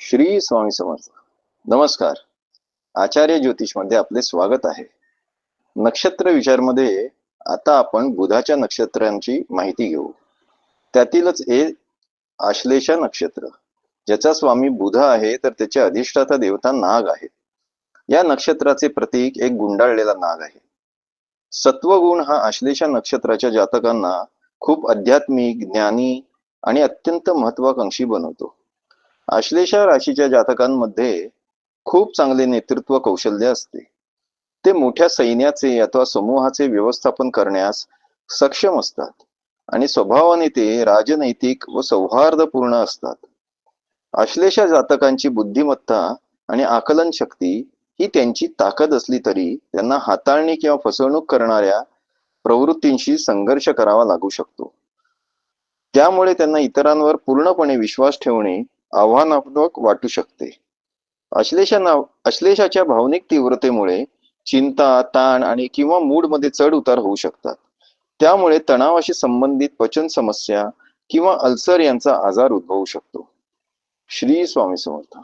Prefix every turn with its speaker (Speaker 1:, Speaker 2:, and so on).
Speaker 1: श्री स्वामी समर्थ. नमस्कार. आचार्य ज्योतिषमध्ये आपले स्वागत आहे. नक्षत्र विचारमध्ये आता आपण बुधाच्या नक्षत्रांची माहिती घेऊ. त्यातीलच हे आश्लेषा नक्षत्र ज्याचा स्वामी बुध आहे तर त्याचे अधिष्ठाता देवता नाग आहे या नक्षत्राचे प्रतीक एक गुंडाळलेला नाग आहे. सत्वगुण हा आश्लेषा नक्षत्राच्या जातकांना खूप आध्यात्मिक ज्ञानी आणि अत्यंत महत्वाकांक्षी बनवतो. आश्लेषा राशीच्या जातकांमध्ये खूप चांगले नेतृत्व कौशल्य असते. ते मोठ्या सैन्याचे अथवा समूहाचे व्यवस्थापन करण्यास सक्षम असतात आणि स्वभावाने ते राजनैतिक व सौहार्दपूर्ण असतात. आश्लेषा जातकांची बुद्धिमत्ता आणि आकलन शक्ती ही त्यांची ताकद असली तरी त्यांना हाताळणी किंवा फसवणूक करणाऱ्या प्रवृत्तींशी संघर्ष करावा लागू शकतो. त्यामुळे त्यांना इतरांवर पूर्णपणे विश्वास ठेवणे आव्हानात्मक वाटू शकते. अश्लेषा नाव अश्लेषाच्या भावनिक तीव्रतेमुळे चिंता ताण आणि किंवा मूडमध्ये चढ उतार होऊ शकतात. त्यामुळे तणावाशी संबंधित पचन समस्या किंवा अल्सर यांचा आजार उद्भवू शकतो. श्री स्वामी समर्थ.